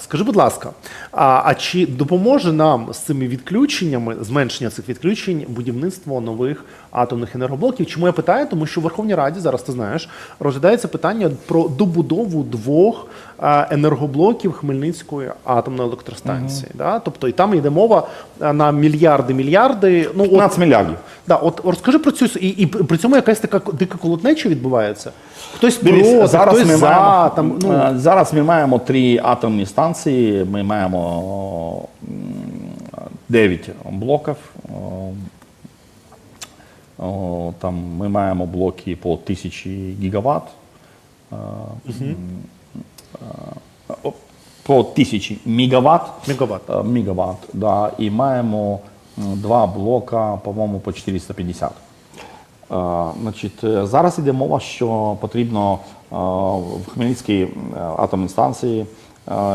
скажи, будь ласка, а, а чи допоможе нам з цими відключеннями, зменшення цих відключень, будівництво нових атомних енергоблоків? Чому я питаю? Тому що в Верховній Раді зараз ти знаєш, розглядається питання про добудову двох енергоблоків Хмельницької атомної електростанції. Да? Тобто і там йде мова на мільярди, мільярди. Ну, от, 15 мільярдів. да, от розкажи про цю і, і при цьому якась така дика колотнеча відбувається. Хтось проти, зараз хтось ми за. маємо, Там, ну, е, зараз ми маємо три атомні станції. Ми маємо м, 9 блоків. Там ми маємо блоки по 1000 гігаватт. Е, е, о, По 1000 мегаватт. Мегаватт. Е, Мегаватт, да. І маємо два блока, по-моєму, по 450. Е, Значить, е, зараз йде мова, що потрібно в Хмельницькій атомній станції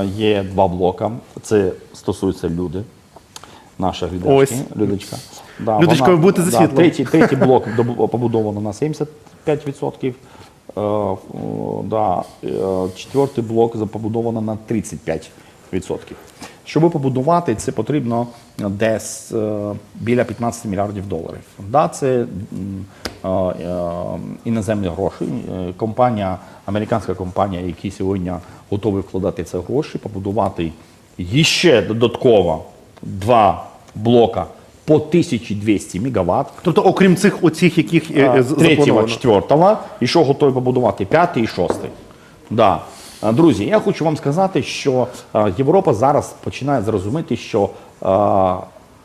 є два блока. Це стосується люди. Наша глядачки, Ось. Людочка. Да, Людочка, ви будете за да, третій, третій блок побудовано на 75%. Е, да, е, четвертий блок побудовано на 35%. Щоб побудувати, це потрібно десь е, біля 15 мільярдів доларів. Да, це іноземні гроші. Компанія, американська компанія, які сьогодні готові вкладати ці гроші, побудувати ще додатково два блока по 1200 мегаватт. Тобто, окрім цих оцих, яких е, е, заплановано. четвертого, і що готові побудувати п'ятий і шостий. Да. Друзі, я хочу вам сказати, що Європа зараз починає зрозуміти, що а,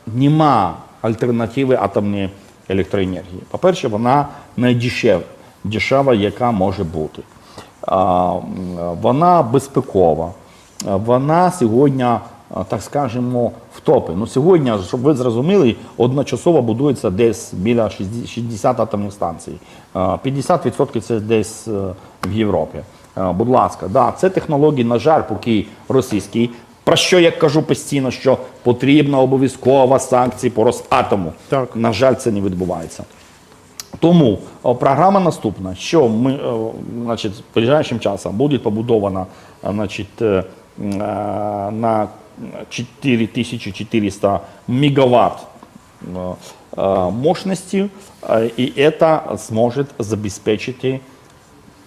нема альтернативи атомній електроенергії. По-перше, вона найдешева, дешева, яка може бути. М, Вона безпекова. Вона сьогодні, так скажемо, в топі. Ну, сьогодні, щоб ви зрозуміли, одночасово будується десь біля 60 60 атомних станцій. 50% це десь е, в Європі. Будь ласка, да, це технології, на жаль, поки російські. Про що я кажу постійно, що потрібна обов'язкова санкції по Росатому. Так. На жаль, це не відбувається. Тому о, програма наступна, що ми о, значить, ближайшим часом буде побудована значить, е, а, на 4400 мегаватт э, э, мощности, э, и это сможет забезпечити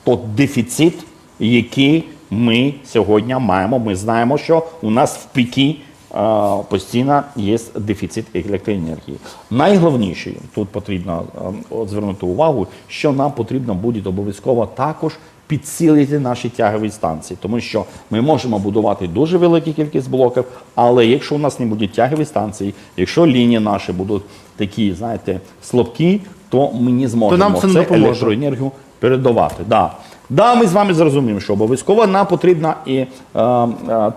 тот дефіцит, який ми сьогодні маємо. Ми знаємо, що у нас в піки е, постійно є дефіцит електроенергії. Найголовніше тут потрібно е, от звернути увагу, що нам потрібно буде обов'язково також підсилити наші тягові станції, тому що ми можемо будувати дуже велику кількість блоків, але якщо у нас не будуть тягові станції, якщо лінії наші будуть такі, знаєте, слабкі, то ми не зможемо нам це не це електроенергію передавати. Да. Да, ми з вами зрозуміємо, що обов'язково нам потрібна і е, е,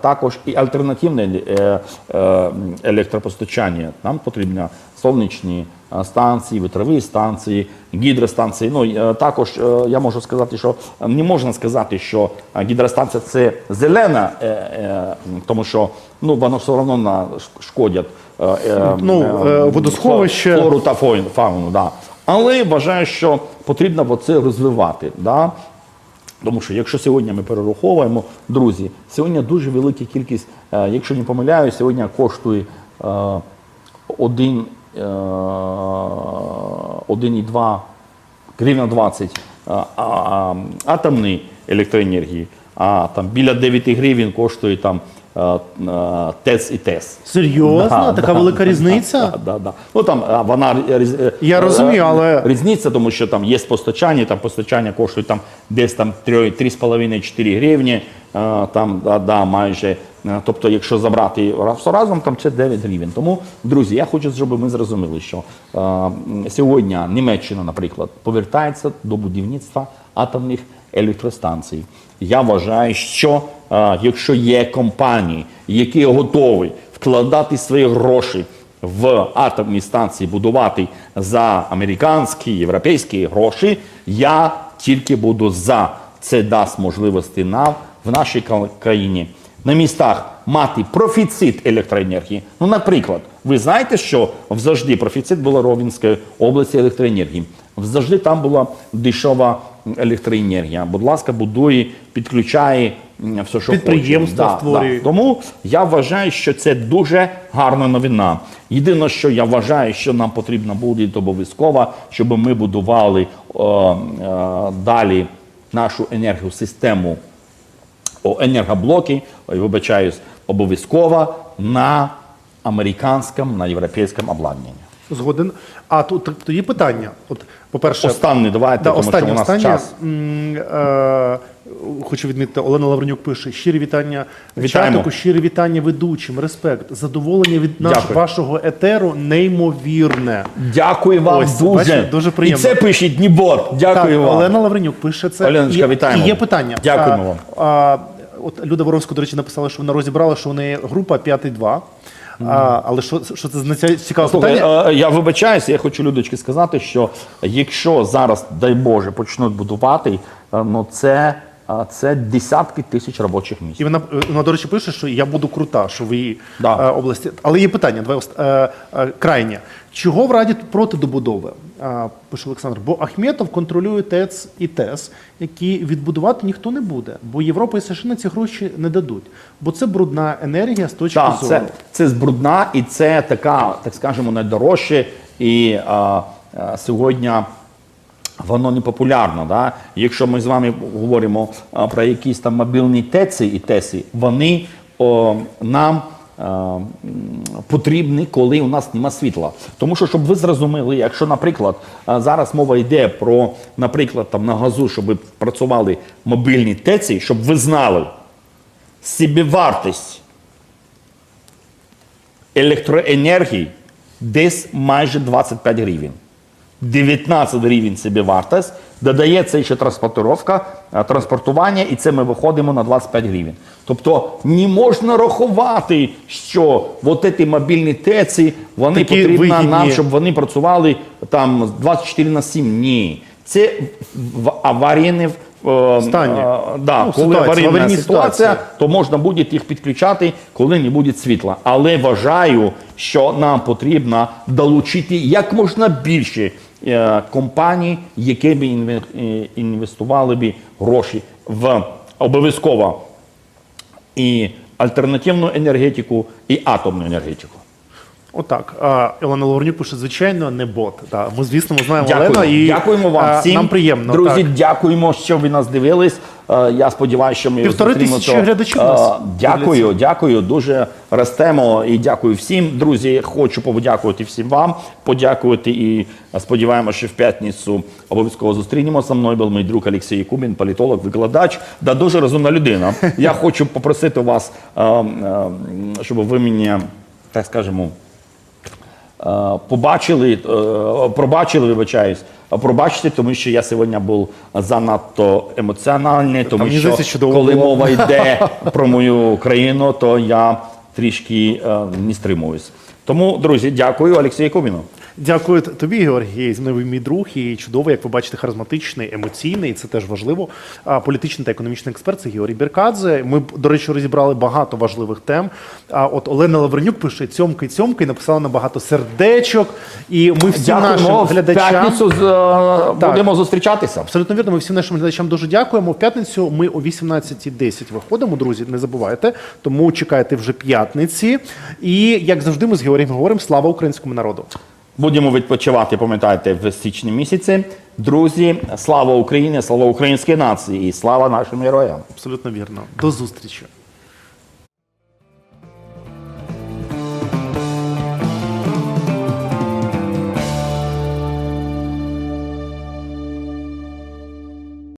також і альтернативне е, е, електропостачання. Нам потрібні сонячні станції, вітрові станції, гідростанції. Ну е, також е, я можу сказати, що не можна сказати, що е, гідростанція це зелена, е, е, тому що ну воно все одно шкодять. е, е, Ну, е, водосховище. флору та фауну, да. Але вважаю, що потрібно це розвивати. Да? Тому що якщо сьогодні ми перераховуємо, друзі, сьогодні дуже велика кількість, е, якщо не помиляюсь, сьогодні коштує е, один, е, 1,2 гривна 20 е, а, а, атомної електроенергії, а там біля 9 гривень коштує там е, е, ТЕЦ і ТЕС. Серйозно? Така велика різниця? Да, да, да. Ну там вона різ- е, Я е, розумію, але- різниця, тому що там є постачання, там постачання коштує там десь там 3,5-4 гривні, там да, да, майже. Е, Тобто, якщо забрати раз- разом, там це 9 гривень. Тому, друзі, я хочу, щоб ми зрозуміли, що е, сьогодні Німеччина, наприклад, повертається до будівництва атомних електростанцій. Я вважаю, що е, якщо є компанії, які готові вкладати свої гроші в атомні станції, будувати за американські, європейські гроші, я тільки буду за. Це дасть можливості нам в нашій країні на містах мати профіцит електроенергії. Ну, наприклад, ви знаєте, що завжди профіцит була Ровенської області електроенергії. Завжди там була дешева електроенергія. Будь ласка, будує, підключає все, що Підприємства хочемо. створює. Тому я вважаю, що це дуже гарна новина. Єдине, що я вважаю, що нам потрібно буде обов'язково, щоб ми будували е, е, далі нашу енергосистему енергоблоки, ой, вибачаюсь, обов'язково на американському, на європейському обладнанні. Згоден. А тут тоді питання. От, по-перше, Останнє давайте, Да, тому останні, що у нас останні, час. М, е, Хочу відмітити, Олена Лавренюк пише щирі вітання Вітаємо. чатику, щирі вітання ведучим, респект, задоволення від наш, Дякую. вашого етеру неймовірне. Дякую вам Ось, дуже. бачите, дуже приємно. І це пишіть Днібот. Дякую так, вам. Олена Лавренюк пише це. Оленочка, І- вітаємо. І є питання. Дякуємо вам. А, от Люда Воровська, до речі, написала, що вона розібрала, що у неї група 5-2. А, але що, що це за цікаве Слухай, питання? е, я вибачаюся, я хочу Людочки сказати, що якщо зараз, дай Боже, почнуть будувати, е, ну це, е, це десятки тисяч робочих місць. І вона, вона, до речі, пише, що я буду крута, що в її Да. е, області. Але є питання, давай е, е, крайнє. Чого в Раді проти добудови? Е, пише Олександр. Бо Ахметов контролює ТЕЦ і ТЕС, які відбудувати ніхто не буде. Бо Європа і США на ці гроші не дадуть. Бо це брудна енергія з точки Так, зору. це, це збрудна і це така, так скажемо, найдорожче. І а, а, сьогодні воно не популярно. Да? Якщо ми з вами говоримо про якісь там мобільні ТЕЦи і ТЕСи, вони о, нам. м, Потрібні, коли у нас нема світла. Тому що, щоб ви зрозуміли, якщо, наприклад, зараз мова йде про, наприклад, там на газу, щоб працювали мобільні ТЕЦи, щоб ви знали, собівартість електроенергії десь майже 25 гривень. 19 гривень собі вартість, додається ще транспортировка, е, транспортування, і це ми виходимо на 25 гривень. Тобто не можна рахувати, що от ці мобільні ТЕЦи, вони Такі потрібно вигідні. нам, щоб вони працювали там 24 на 7. Ні. Це в аварійне е, Стані. е, да, Ну, коли ситуація, аварійна ситуація, то можна буде їх підключати, коли не буде світла. Але вважаю, що нам потрібно долучити як можна більше компаній, які б е, інвестували б гроші в обов'язково і альтернативну енергетику, і атомну енергетику. Отак. Олена Лавренюк пише, звичайно, не бот. Так. Ми, звісно, ми знаємо Дякуємо. Олена і дякуємо вам всім. нам приємно. Друзі, так. дякуємо, що ви нас дивились. Е, Я сподіваюся, що ми Півтори тисячі глядачів Е, нас Дякую, дивляться. дякую. Дуже ростемо і дякую всім. Друзі, хочу подякувати всім вам. Подякувати і сподіваємося, що в п'ятницю обов'язково зустрінемося. Зі мною був мій друг Олексій Кубін, політолог, викладач, да дуже розумна людина. Я хочу попросити вас, е, е, щоб ви мені, так скажемо, Е, побачили, е, пробачили, вибачаюсь, е, пробачте, тому що я сьогодні був занадто емоціональний, тому Там що чудово коли було. мова йде про мою країну, то я трішки е, не стримуюсь. Тому, друзі, дякую Олексію Кубіну. Дякую тобі, Георгій. Зі мною мій друг і чудовий, як ви бачите, харизматичний, емоційний. і Це теж важливо. Політичний та економічний експерт це Георгій Біркадзе. Ми, до речі, розібрали багато важливих тем. А от Олена Лавренюк пише цьомки, цьомки, написала на багато сердечок. І ми всім нашим Дякуємо. В глядачам. п'ятницю з- е, будемо зустрічатися. Абсолютно вірно. Ми всім нашим глядачам дуже дякуємо. В п'ятницю ми о 18.10 виходимо, друзі. Не забувайте. Тому чекайте вже п'ятниці. І як завжди, ми з Георгієм говоримо слава українському народу. Будемо відпочивати, пам'ятайте, в січні місяці. Друзі, слава Україні, слава українській нації і слава нашим героям. Абсолютно вірно. До зустрічі.